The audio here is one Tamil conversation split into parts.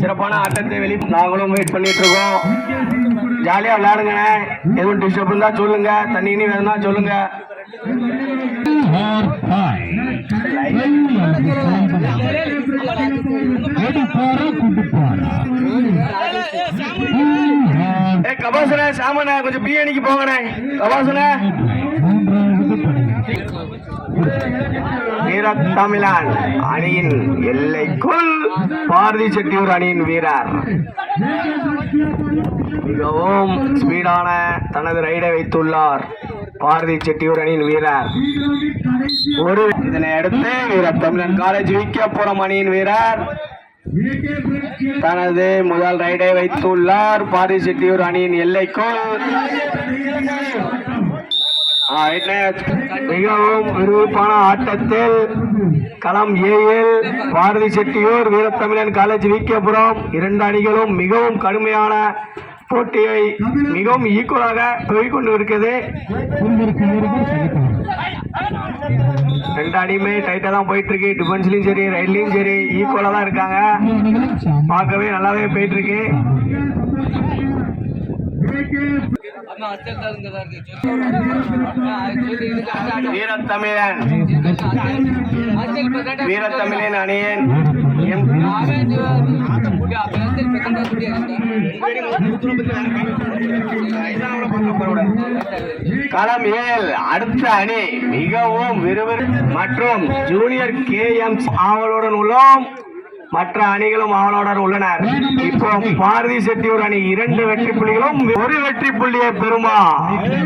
சிறப்பான ஆட்டத்தை வெளி நாங்களும் வெயிட் பண்ணிட்டு இருக்கோம். ஜாலியா விளையாடுங்க எதுவும் டிஸ்டர்ப் இருந்தா சொல்லுங்க. தண்ணி இனி வேணும்னா சொல்லுங்க. கபாசன சாமண்ணே கொஞ்சம் பிரியாணிக்கு போங்கண்ணே. கபாசன. வீர தமிழன் அணியின் எல்லைக்குள் பாரதி செட்டியூர் அணியின் வீரர். மிகவும் ஸ்பீடான தனது ரைடை வைத்துள்ளார் பாரதி செட்டியூர் அணியின் வீரர். ஒரு இதனை அடுத்து வீரத்தமிழன் தமிழன் காலேஜ் விக்கப்புறம் அணியின் வீரர். தனது முதல் ரைடை வைத்துள்ளார் பாரதி செட்டியூர் அணியின் எல்லைக்குள். மிகவும் விறுவிறுப்பான ஆட்டத்தில் களம் ஏயில் பாரதி செட்டியூர் வீரத்தமிழன் காலேஜ் விக்கியபுரம் இரண்டு அணிகளும் மிகவும் கடுமையான போட்டியை மிகவும் ஈக்குவலாக போய்கொண்டு இருக்குது ரெண்டு அணியுமே டைட்டாக தான் போயிட்டு இருக்கு டிஃபென்ஸ்லையும் சரி ரைட்லையும் சரி ஈக்குவலாக தான் இருக்காங்க. பார்க்கவே நல்லாவே போயிட்டு இருக்கு வீரத்தமிழன். வீரத்தமிழன் அணியன் களம் ஏழ். அடுத்த அணி மிகவும் விறுவிறு மற்றும் ஜூனியர் கே எம் ஆவலுடன் உள்ளோம். மற்ற அணிகளும் அவனோட உள்ளனர் இப்போ பாரதி செட்டியூர் அணி இரண்டு வெற்றி புள்ளிகளும் ஒரு வெற்றி புள்ளியை பெறுமா?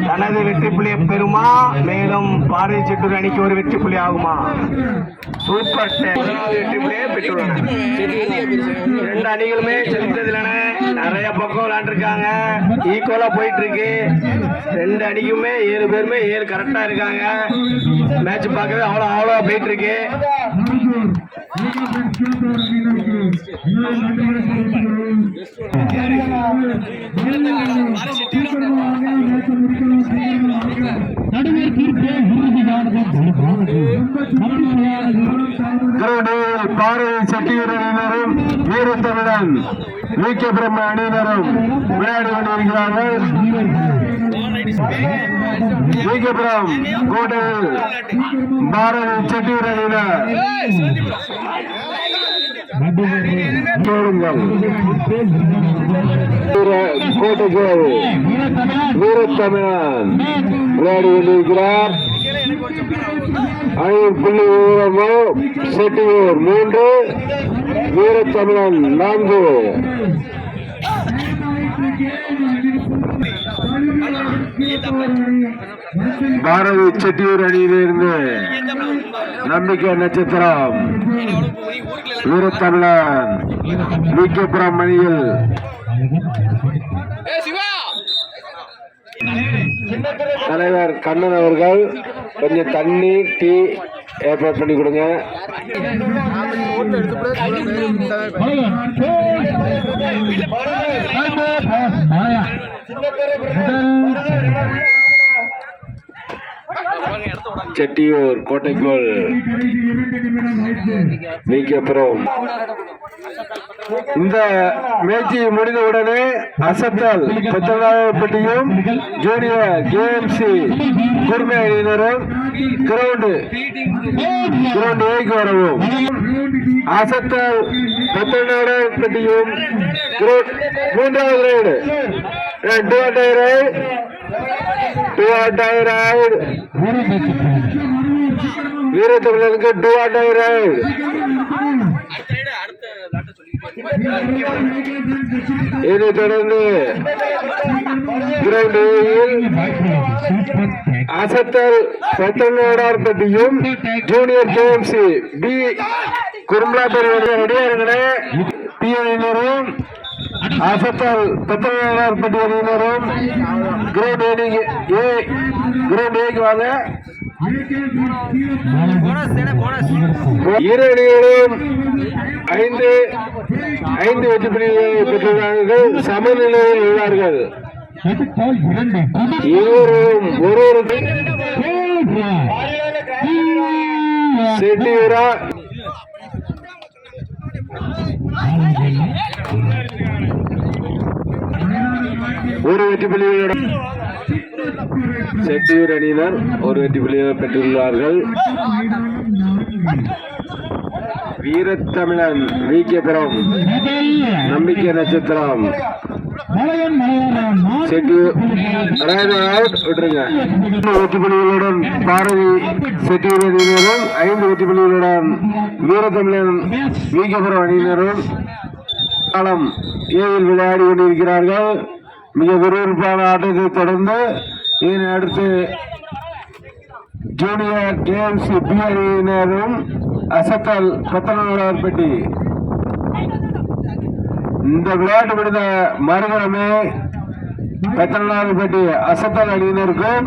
தனது வெற்றி புள்ளியை பெறுமா? மேலும் பாரதி செட்டியூர் அணிக்கு ஒரு வெற்றி புள்ளி ஆகுமா? சூப்பர் வெற்றி புள்ளியை பெற்றுள்ளனர் ரெண்டு அணிகளுமே செலுத்ததில்ல நிறைய பக்கம் விளையாண்டுருக்காங்க. ஈக்குவலா போயிட்டு இருக்கு ரெண்டு அணிக்குமே ஏழு பேருமே ஏழு கரெக்டா இருக்காங்க. மேட்ச் பார்க்கவே அவ்வளோ அவ்வளோ போயிட்டு இருக்கு நடுவர் தீர்ப்பே உறுதியானது கிரௌண்டில் பாரதி செட்டியூரணியினரும் வீரத்தமிழன் பிரம்ம அணியினரும் விளையாடி கொண்டிருக்கிறார்கள் விகேபுரம் கோட்டையில் பாரதி செட்டியூர் அணியினர் கேளுங்கள். வீர- வீரத்தமிழன் விளையாடி கொண்டிருக்கிறார். ஐந்து புள்ளி விவரமோ செட்டியூர் மூன்று வீரத்தமிழன் நான்கு. பாரதி செட்டியூர் அணியிலிருந்து நம்பிக்கை நட்சத்திரம் வீரத்தமிழன் விகேபுரம் அணியில். தலைவர் கண்ணன் அவர்கள் கொஞ்சம் தண்ணி டீ ஏற்பாடு பண்ணி கொடுங்க. செட்டியூர் கோட்டைக்குள் விகேபுரம் இந்த மேட்சி முடிந்தவுடனே அசத்தல் பத்தொன்பதாயிரப்பட்டியும் ஜூனியர் கேஎம்சி குர்மே அணியினரும் கிரவுண்டு கிரவுண்ட் ஏக்கு வரவும். அசத்தல் பத்தொன்பதாயிரப்பட்டியும் மூன்றாவது raid do or die raid do or die raid வீரத்தமிழனுக்கு do or die raid இதைத் தொடர்ந்து அசத்தல் பத்தொன்பதாயிரப்பட்டியும் ஜூனியர் கேஎம்சி பி குரும்பலாப்பேரி ரெடியாருங்கனே பி அணியினரும் அசத்தல் பத்தொன்பதாயிரப்பட்டி அணியினரும் கிரவுண்ட் ஏனிக்கு ஏ கிரவுண்ட் ஏக்கு வாங்க. இரு அணிகளும் ஐந்து ஐந்து வெற்றி பிரிவுகளை பெற்றுள்ளார்கள் சமநிலையில் உள்ளார்கள். இருவரும் ஒரு ஒரு செட்டியூரா. ஒரு வெற்றி புள்ளிகளுடன் செட்டியூர் அணியினர் ஒரு வெற்றி புள்ளியை பெற்றுள்ளார்கள். வீரத்தமிழன் வி கே புரம் நம்பிக்கை நட்சத்திரம். மலையன் செட்டியூர் அவுட் பாரதி செட்டியூர் அணியினரும் ஐந்து வெற்றி வீரத்தமிழன் வி கே புரம் அணியினரும். காலம் ஏவில் விளையாடி கொண்டிருக்கிறார்கள். மிக விறுவிறுப்பான ஆட்டத்தை தொடர்ந்து இதனை அடுத்து ஜூனியர் கேஎம்சி பி அணியினரும் அசத்தல் பத்தனூர்பட்டி இந்த விளையாட்டு முடிந்த மறுகணமே பத்தனூர்பட்டி அசத்தல் அணியினருக்கும்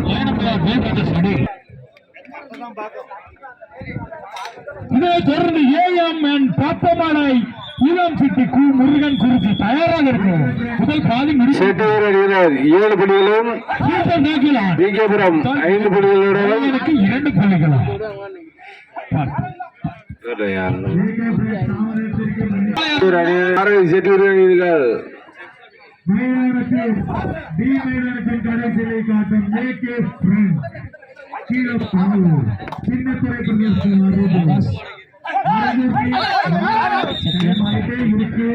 தொடர்ந்து ஏஎம் பாப்பமலை இளம் சிட்டி கு முருகன் குறிச்சி தயாராக இருக்கும் முதல் பாதி அணியினர் ஏழு புள்ளிகளும் விகேபுரம் ஐந்து புள்ளிகளுடன் இரண்டு புள்ளிகளா சேட்டூர் அணியினர் பாரதி சேட்டூர் அணியினர் கடைசியை காட்டும் ஏகே ஃப்ரெண்ட் கீழப்பாவூர் சின்னத்துறை பிரதேசம்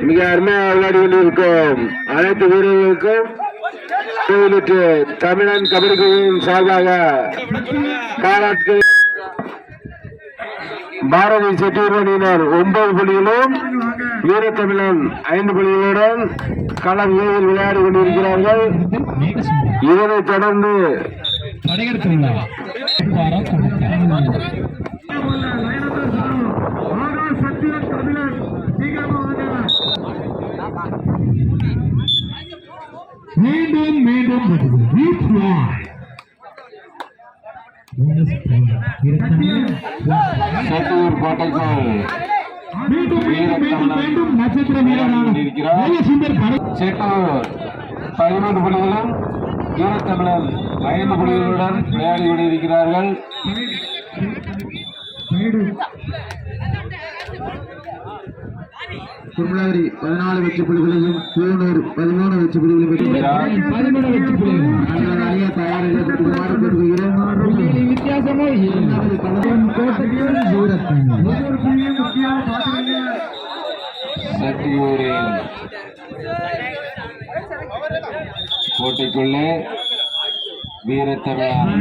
மிக அருமையாக விளையாடி கொண்டிருக்கும் அனைத்து வீரர்களுக்கும் கோவிலுக்கு தமிழன் கபடி குழுவின் சார்பாக பாராட்டு பாரதி செட்டியூர் அணியினர் ஒன்பது புள்ளிகளும் வீரத்தமிழன் ஐந்து புள்ளிகளுடன் களம் ஏழில் விளையாடி கொண்டிருக்கிறார்கள். இதனைத் தொடர்ந்து மீண்டும் மீண்டும் செட்டியூர் கோட்டைக்குள் மீண்டும் மீண்டும் நட்சத்திர வீரரான சேட்டூர் பதிமூன்று புள்ளிகளும் வீரத்தமிழன் ஐந்து புள்ளிகளுடன் விளையாடி கொண்டிருக்கிறார்கள். குருமலாரி பதினாலு வெற்றி புள்ளிகளையும் பூனூர் பதிமூணு வெற்றி புள்ளிகளையும் கோட்டைக்குள்ளே வீரத்தமிழன்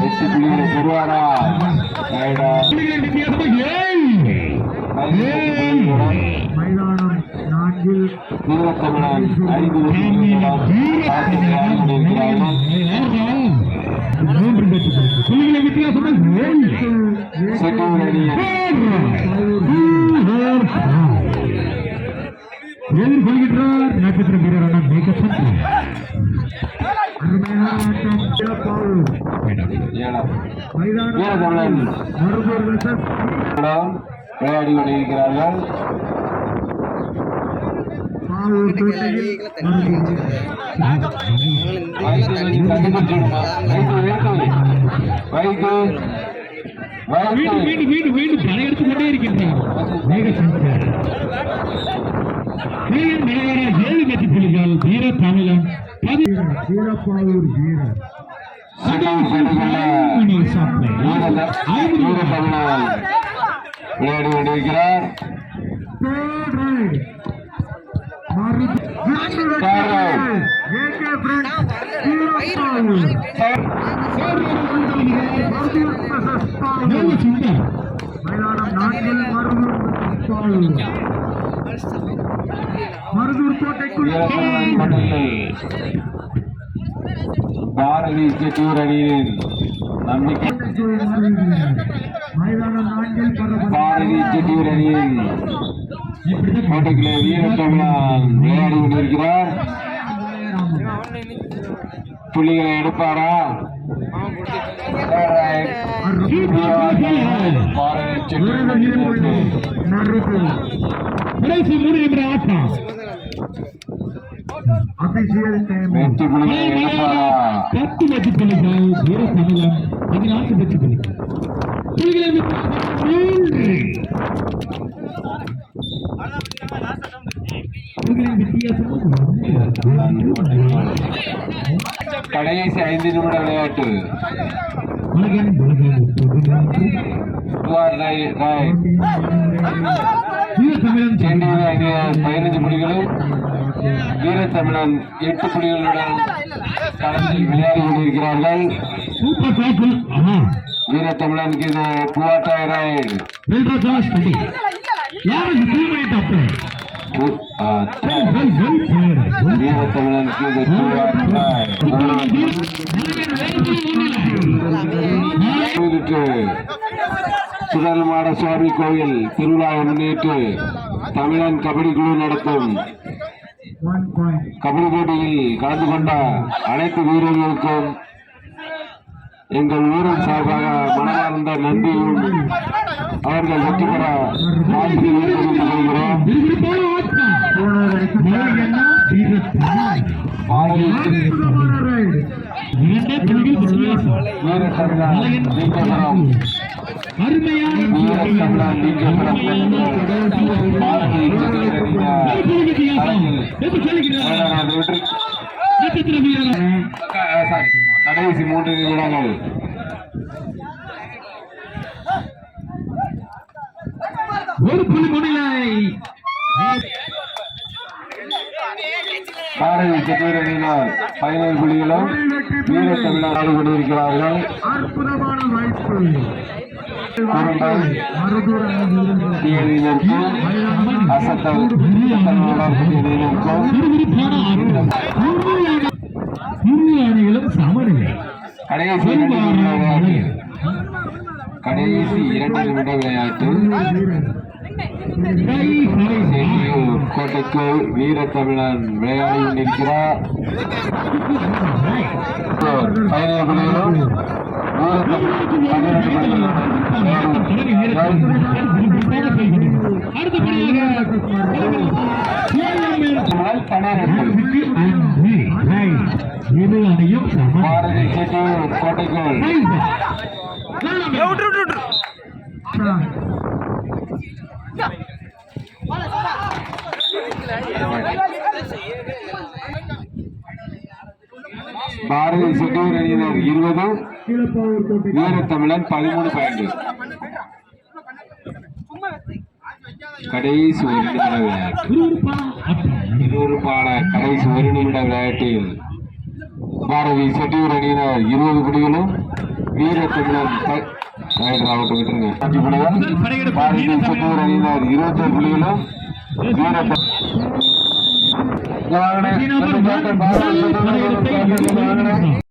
வெற்றி புள்ளிகளை பெறுவாரா? மைதானம் நான்கில் வீரத்தமிழன் ஐந்து மீண்டும் வைத்து மீண்டும் மீண்டும் மீண்டும் படையெடுத்து கொண்டே இருக்கின்றார் ஏழு புலிகள் வீர தமிழன். பதி வீரப்பாவூர் வீரர் வீரத்தமிழன் விளையாடி கொண்டிருக்கிறார். மருதூர் versus பாவூர். மைதானம் நான்கில் மருதூர் versus பாவூர். மருதூர் கோட்டைக்குள் வீரத்தமிழன் கோட்டையில் பாரதி இன்ஸ்டிடியூட் அணியின் நம்பிக்கை. பாரதி இன்ஸ்டிடியூட் அணியின் கோட்டைக்குள்ளே வீரத்தமிழன் விளையாடி கொண்டிருக்கிறார். புள்ளிகளை எடுப்பாரா? பாரதி கடைசி மூணு ஆட்டம். பத்து வெற்றி புள்ளிகள் வீர தமிழன் பதினான்கு வெற்றி புள்ளிகள் புலிகளை மூன்று புலிகளின் வித்தியாசம் கடைசி ஐந்து நிமிட விளையாட்டு பதினைந்து புலிகளும் வீரத்தமிழன் எட்டு புலிகளுடன் களத்தில் விளையாடி கொண்டிருக்கிறார்கள் வீரத்தமிழனுக்கு இது புவாட்டாய் ரைடு சுடல்மாட சுவாமி கோயில் திருவிழாவை முன்னிட்டு தமிழன் கபடி குழு நடத்தும் கபடி போட்டியில் கலந்து கொண்ட அனைத்து வீரர்களுக்கும் எங்கள் ஊரின் சார்பாக மனமார்ந்த நன்றியும் அவர்கள் வெற்றி பெற வாழ்த்து கொள்கிறோம் கடைசி மூன்று நிமிடங்கள் ஒரு புள்ளி முடியலை பாரதி செட்டியரணியினர் பதினேழு புள்ளிகளும் வீர தமிழர் ஆடு கொண்டிருக்கிறார்கள் அசத்தல் அணிகளும் சமநிலை. கடைசி கடைசி இரண்டு நிமிட விளையாட்டு கோட்டைக்கு வீர தமிழன் விளையாடி நிற்கிறார் பதினேழு புள்ளிகளும் வீர தமிழன் பன்னிரண்டு புள்ளிகளும் பன்னிரண்டு இரு அணியும் சம பாரதி செட்டியூர் கோட்டைக்குள் பாரதி செட்டியூர் அணியினர் இருபது வீரத்தமிழன் பதிமூணு பாயிண்ட். கடைசி ஒரு நிமிட விளையாட்டு. இருவருப்பான கடைசி ஒரு நிமிட விளையாட்டில் பாரதி செட்டியூர் அணியினர் இருபது புள்ளிகளும் வீரத்தமிழன் பாரதி செட்டியூர் அணியினர் இருபத்தொரு புள்ளிகளும் வீரத்த இங்க